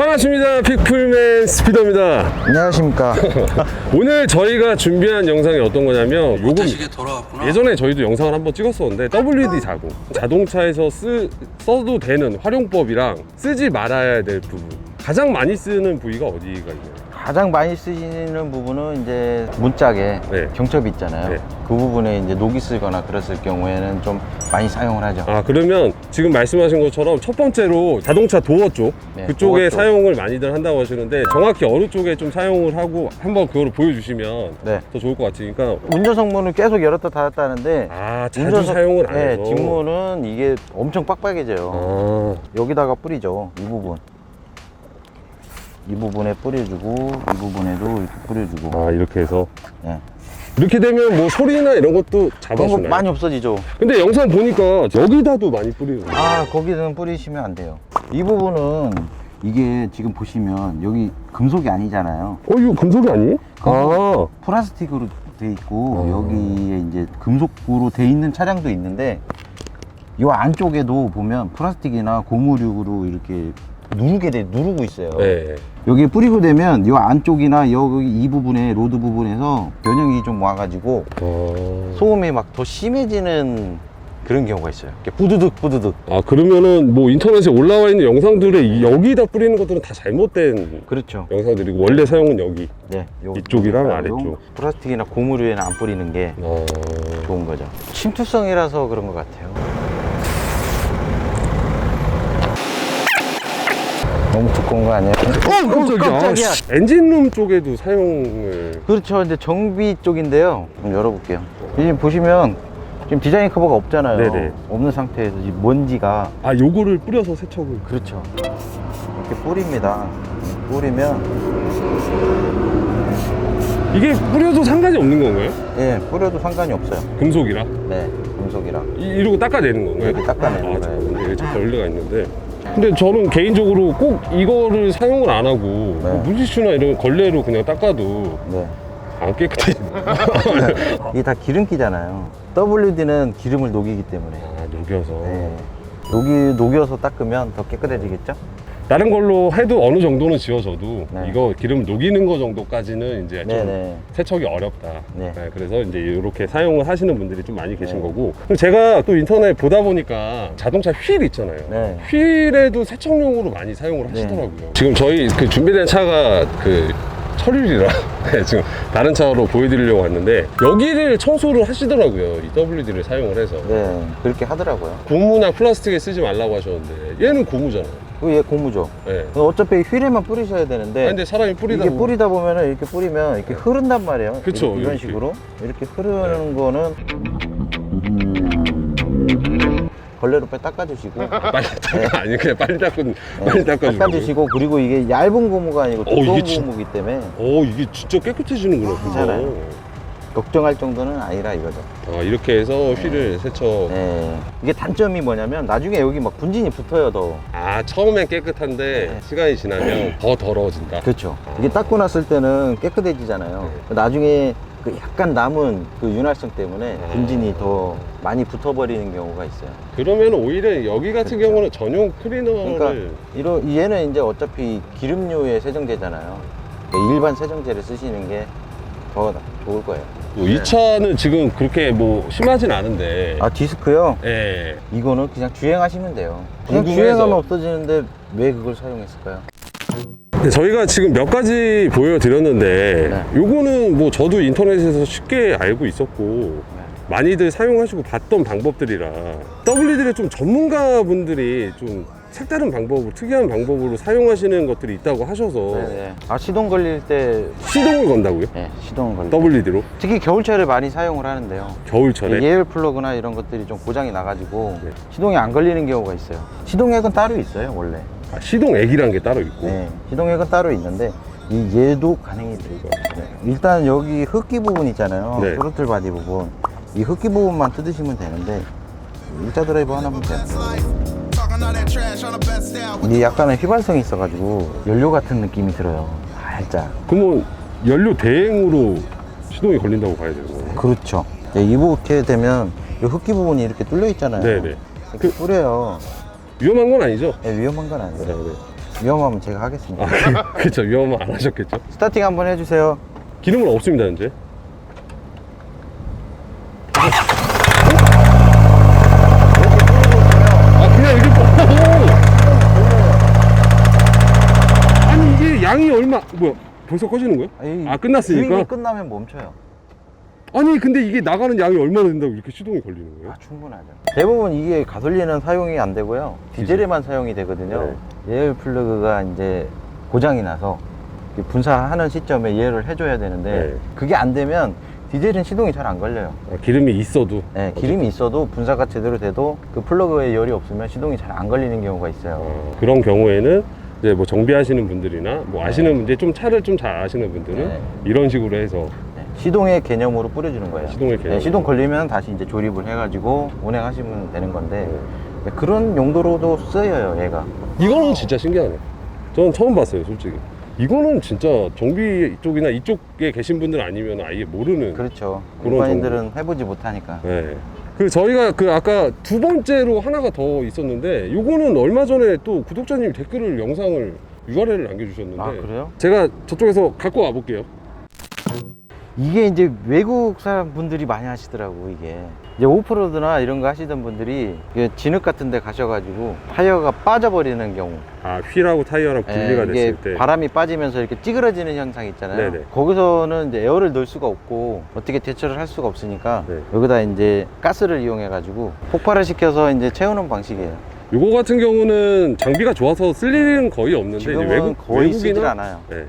반갑습니다. 픽풀맨 스피더입니다. 안녕하십니까. 오늘 저희가 준비한 영상이 어떤 거냐면 돌아왔구나. 예전에 저희도 영상을 한번 찍었었는데 WD 자동 자동차에서 쓰, 써도 되는 활용법이랑 쓰지 말아야 될 부분 가장 많이 쓰는 부위가 어디가 있나요? 가장 많이 쓰시는 부분은 이제 문짝에 네. 경첩이 있잖아요. 네. 그 부분에 이제 녹이 쓰거나 그랬을 경우에는 좀 많이 사용을 하죠. 아 그러면 지금 말씀하신 것처럼 첫 번째로 자동차 도어 쪽 네, 그쪽에 도어 쪽. 사용을 많이들 한다고 하시는데 정확히 어느 쪽에 좀 사용을 하고 한번 그거를 보여주시면 네. 더 좋을 것 같으니까 운전석 문을 계속 열었다 닫았다 하는데 아 자주 사용을 안 네, 해서 뒷문은 이게 엄청 빡빡해져요. 아, 여기다가 뿌리죠. 이 부분. 이 부분에 뿌려주고 이 부분에도 이렇게 뿌려주고. 아 이렇게 해서 네. 이렇게 되면 뭐 소리나 이런 것도 그런 거 잡아주나요? 많이 없어지죠. 근데 영상 보니까 여기다도 많이 거예요. 아 거기는 뿌리시면 안 돼요. 이 부분은 이게 지금 보시면 여기 금속이 아니잖아요. 어 이거 금속이 아니에요? 아 플라스틱으로 돼 있고 어. 여기에 이제 금속으로 돼 있는 차량도 있는데 이 안쪽에도 보면 플라스틱이나 고무력으로 이렇게 누르게 돼 누르고 있어요. 네. 여기에 뿌리고 되면 이 안쪽이나 여기 이 부분에 로드 부분에서 변형이 좀 와가지고 어... 소음이 막 더 심해지는 그런 경우가 있어요. 이렇게 뿌드득 뿌드득. 아 그러면은 뭐 인터넷에 올라와 있는 영상들에 이- 여기다 뿌리는 것들은 다 잘못된 그렇죠. 영상들이고 원래 사용은 여기. 네. 요- 이쪽이랑 요 아래쪽. 플라스틱이나 고무류에는 안 뿌리는 게 어... 좋은 거죠. 침투성이라서 그런 것 같아요. 너무 두꺼운 거 아니에요? 어 깜짝이야. 아, 씨. 엔진룸 쪽에도 사용을. 그렇죠. 이제 정비 쪽인데요. 좀 열어볼게요. 지금 보시면 지금 디자인 커버가 없잖아요. 네네. 없는 상태에서 지금 먼지가 아 요거를 뿌려서 세척을. 그렇죠. 이렇게 뿌립니다. 뿌리면 이게 뿌려도 상관이 없는 건가요? 예 뿌려도 상관이 없어요. 금속이라. 네 금속이랑. 이, 이러고 닦아내는 건가요? 이렇게 닦아내는 아, 거예요. 잠깐만요. 이게 참 별리가 있는데. 근데 저는 개인적으로 꼭 이거를 사용을 안 하고 뭐 네. 물티슈나 이런 걸레로 그냥 닦아도 네. 안 깨끗해지네. 이게 다 기름기잖아요. WD는 기름을 녹이기 때문에. 아, 녹여서. 네. 녹이 녹여서 닦으면 더 깨끗해지겠죠? 다른 걸로 해도 어느 정도는 지워져도 네. 이거 기름 녹이는 거 정도까지는 이제 좀 네네. 세척이 어렵다. 네. 그래서 이제 이렇게 사용을 하시는 분들이 좀 많이 계신 네. 거고. 제가 또 인터넷 보다 보니까 자동차 휠 있잖아요. 네. 휠에도 세척용으로 많이 사용을 하시더라고요. 지금 저희 그 준비된 차가 그 철유리라 네, 지금 다른 차로 보여드리려고 왔는데 여기를 청소를 하시더라고요. 이 WD를 사용을 해서. 네, 그렇게 하더라고요. 고무나 플라스틱에 쓰지 말라고 하셨는데 얘는 고무잖아요. 그얘 고무죠. 네. 어차피 휠에만 뿌리셔야 되는데. 아, 근데 사람이 뿌리다 이게 보면 뿌리다 보면은 이렇게 뿌리면 이렇게 흐른단 말이에요. 그쵸, 이런, 이런 이렇게. 식으로 이렇게 흐르는 거는 걸레로 빨리 닦아주시고 빨리 닦아 아니 그냥 빨리 닦고 빨리 닦아주고 닦아주시고 그리고 이게 얇은 고무가 아니고 어, 두꺼운 이게 진- 고무기 때문에 어 이게 진짜 깨끗해지는구나. 괜찮아요. 걱정할 정도는 아니라 이거죠. 아 이렇게 해서 휠을 세척 네. 이게 단점이 뭐냐면 나중에 여기 막 분진이 붙어요 더. 아 처음엔 깨끗한데 네. 시간이 지나면 더 더러워진다 그렇죠. 이게 닦고 났을 때는 깨끗해지잖아요. 나중에 그 약간 남은 그 윤활성 때문에 아. 분진이 더 많이 붙어버리는 경우가 있어요. 그러면 오히려 여기 같은 그렇죠. 경우는 전용 클리너를 그러니까 이러, 얘는 이제 어차피 기름류의 세정제잖아요. 그러니까 일반 세정제를 쓰시는 게 더 좋을 거예요. 뭐이 차는 지금 그렇게 뭐 심하진 않은데 아 디스크요? 예. 이거는 그냥 주행하시면 돼요. 그냥 궁금해서. 주행하면 없어지는데 왜 그걸 사용했을까요? 근데 저희가 지금 몇 가지 보여드렸는데 네. 요거는 뭐 저도 인터넷에서 쉽게 알고 있었고 많이들 사용하시고 봤던 방법들이라 WD를 좀 전문가분들이 좀 색다른 방법으로 특이한 방법으로 사용하시는 것들이 있다고 하셔서 네네. 아 시동 걸릴 때 시동을 건다고요? 네, 시동 걸릴 때 WD로 특히 겨울철에 많이 사용을 하는데요. 겨울철에 예열 플러그나 이런 것들이 좀 고장이 나가지고 네. 시동이 안 걸리는 경우가 있어요. 시동액은 따로 있어요, 원래. 아, 시동액이란 게 따로 있고 네, 시동액은 따로 있는데 이 얘도 가능이 돼요. 네. 일단 여기 흡기 부분 있잖아요. 네. 트로틀 바디 부분. 이 흡기 부분만 뜯으시면 되는데 일자 드라이버 하나면 돼요. 이게 약간의 휘발성이 있어가지고 연료 같은 느낌이 들어요. 살짝. 그러면 연료 대행으로 시동이 걸린다고 봐야 되는 거예요? 그렇죠. 네, 이렇게 되면 이 흡기 부분이 이렇게 뚫려 있잖아요. 네네 이렇게 뿌려요. 위험한 건 아니죠? 네, 위험한 건 아니에요. 네, 네. 위험하면 제가 하겠습니다. 아, 그쵸. 위험은 안 하셨겠죠? 스타팅 한번 해주세요. 기름은 없습니다, 현재. 아, 그냥 이렇게 뭐. 아니, 이게 양이 얼마, 뭐야, 벌써 꺼지는 거야? 아니, 아, 끝났으니까? 끝나면 멈춰요. 아니, 근데 이게 나가는 양이 얼마나 된다고 이렇게 시동이 걸리는 거예요? 아, 충분하죠. 대부분 이게 가솔린은 사용이 안 되고요. 디젤에만 사용이 되거든요. 예열 플러그가 이제 고장이 나서 이렇게 분사하는 시점에 예열을 해줘야 되는데 네. 그게 안 되면 디젤은 시동이 잘 안 걸려요. 아, 기름이 있어도. 네, 기름이 있어도 분사가 제대로 돼도 그 플러그에 열이 없으면 시동이 잘 안 걸리는 경우가 있어요. 어, 그런 경우에는 이제 뭐 정비하시는 분들이나 뭐 아시는 분들, 좀 차를 좀 잘 아시는 분들은 네. 이런 식으로 해서 네, 시동의 개념으로 뿌려주는 거예요. 시동의 개념. 네, 시동 걸리면 다시 이제 조립을 해가지고 운행하시면 되는 건데 네. 네, 그런 용도로도 쓰여요, 얘가. 이거는 진짜 신기하네. 저는 처음 봤어요, 솔직히. 이거는 진짜 정비 쪽이나 이쪽에 계신 분들 아니면 아예 모르는. 그렇죠. 그런 일반인들은 해보지 못하니까. 네. 그 저희가 그 아까 두 번째로 하나가 더 있었는데 요거는 얼마 전에 또 구독자님이 댓글을 영상을 URL을 남겨주셨는데 아, 그래요? 제가 저쪽에서 갖고 와볼게요. 이게 이제 외국 사람 분들이 많이 하시더라고 이게 이제 오프로드나 이런 거 하시던 분들이 이게 진흙 같은 데 가셔가지고 타이어가 빠져버리는 경우 아 휠하고 타이어랑 분리가 예, 이게 됐을 때 바람이 빠지면서 이렇게 찌그러지는 현상 있잖아요 네네. 거기서는 이제 에어를 넣을 수가 없고 어떻게 대처를 할 수가 없으니까 네. 여기다 이제 가스를 이용해 가지고 폭발을 시켜서 이제 채우는 방식이에요 요거 같은 경우는 장비가 좋아서 쓸 일은 거의 없는데 지금은 외국 거의 쓰질 외국이나 않아요 네.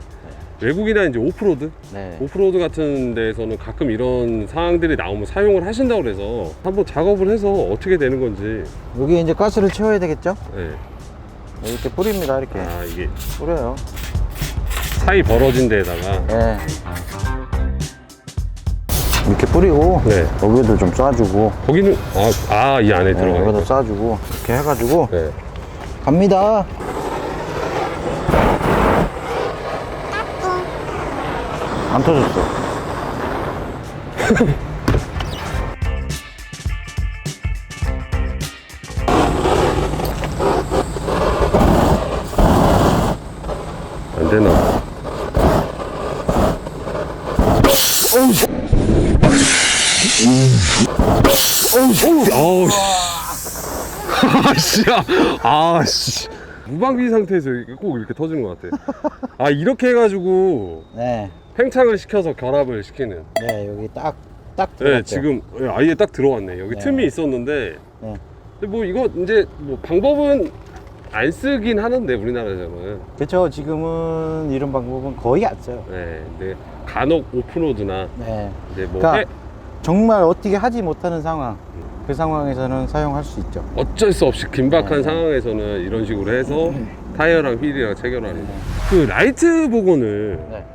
외국이나 이제 오프로드 네. 오프로드 같은 데에서는 가끔 이런 상황들이 나오면 사용을 하신다고 그래서 한번 작업을 해서 어떻게 되는 건지 여기 이제 가스를 채워야 되겠죠 네. 이렇게 뿌립니다 이렇게 아 이게 뿌려요 사이 벌어진 데에다가 네. 이렇게 뿌리고 네. 여기도 좀 쏴주고 거기는 아이 안에 네, 들어가 여기도 쏴주고 이렇게 해가지고 네. 갑니다 안 터졌어. 안 되나? 어우 씨. 아씨야 아씨. 무방비 상태에서 꼭 이렇게 터지는 것 같아. 아 이렇게 해가지고 네, 팽창을 시켜서 결합을 시키는. 네 여기 딱딱네 들어갔죠. 지금 아예 딱 들어왔네. 여기 네. 틈이 있었는데. 네. 근데 뭐 이거 이제 뭐 방법은 안 쓰긴 하는데 우리나라에서는 그렇죠 지금은 이런 방법은 거의 안 써요. 네 근데 간혹 오프로드나 네. 이제 뭐 그러니까 해- 정말 어떻게 하지 못하는 상황 그 상황에서는 사용할 수 있죠. 어쩔 수 없이 긴박한 네. 상황에서는 이런 식으로 해서 타이어랑 휠이랑 체결하는 그 라이트 복원을 네.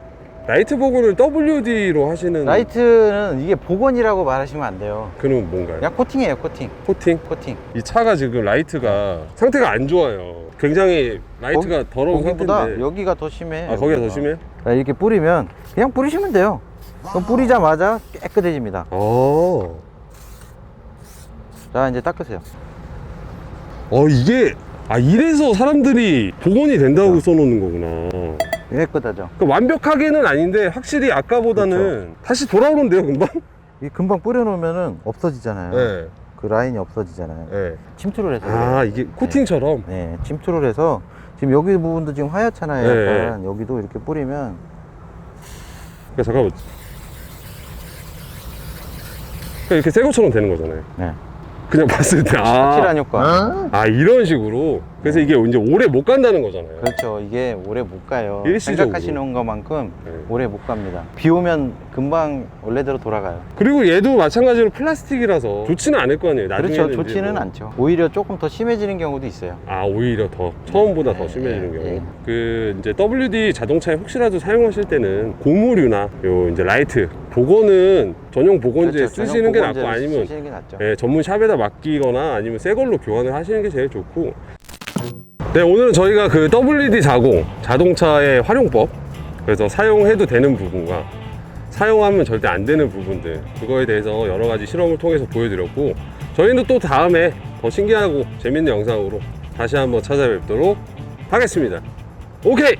라이트 복원을 WD로 하시는 라이트는 이게 복원이라고 말하시면 안 돼요. 그는 뭔가요? 그냥 코팅이에요 코팅. 코팅? 코팅. 이 차가 지금 라이트가 상태가 안 좋아요. 굉장히 라이트가 더러운 거기보다 상태인데. 여기가 더 심해 아 거기가 더 심해요? 자, 이렇게 뿌리면 그냥 뿌리시면 돼요. 그럼 뿌리자마자 깨끗해집니다. 아자 이제 닦으세요. 어 이게 아 이래서 사람들이 복원이 된다고 써놓는 거구나. 깨끗하죠 그러니까 완벽하게는 아닌데 확실히 아까보다는 다시 돌아오는데요 금방? 이게 금방 뿌려놓으면 없어지잖아요 네. 그 라인이 없어지잖아요 네. 침투를 해서 아 그래요. 이게 코팅처럼. 네 침투를 해서 지금 여기 부분도 지금 하얗잖아요 네. 약간 여기도 이렇게 뿌리면 그러니까 잠깐만. 그러니까 이렇게 새 것처럼 되는 거잖아요. 네. 그냥 봤을 때 아, 확실한 효과 아 이런 식으로. 그래서 이게 이제 오래 못 간다는 거잖아요. 그렇죠 이게 오래 못 가요 일시적으로. 생각하시는 것만큼 네. 오래 못 갑니다 비 오면 금방 원래대로 돌아가요 그리고 얘도 마찬가지로 플라스틱이라서 좋지는 않을 거 아니에요. 나중에는 그렇죠 이제 좋지는 뭐. 않죠 오히려 조금 더 심해지는 경우도 있어요 아 오히려 더 처음보다 더 네, 심해지는 네, 경우 네. 그 이제 WD 자동차에 혹시라도 사용하실 때는 고무류나 요 이제 라이트 복원은 전용 복원제 그렇죠. 쓰시는 게 낫고 보건제를 아니면 쓰시는 게 낫죠 예, 전문 샵에다 맡기거나 아니면 새 걸로 교환을 하시는 게 제일 좋고 네 오늘은 저희가 그 WD 자공 자동차의 활용법 그래서 사용해도 되는 부분과 사용하면 절대 안 되는 부분들 그거에 대해서 여러 가지 실험을 통해서 보여드렸고 저희는 또 다음에 더 신기하고 재밌는 영상으로 다시 한번 찾아뵙도록 하겠습니다. 오케이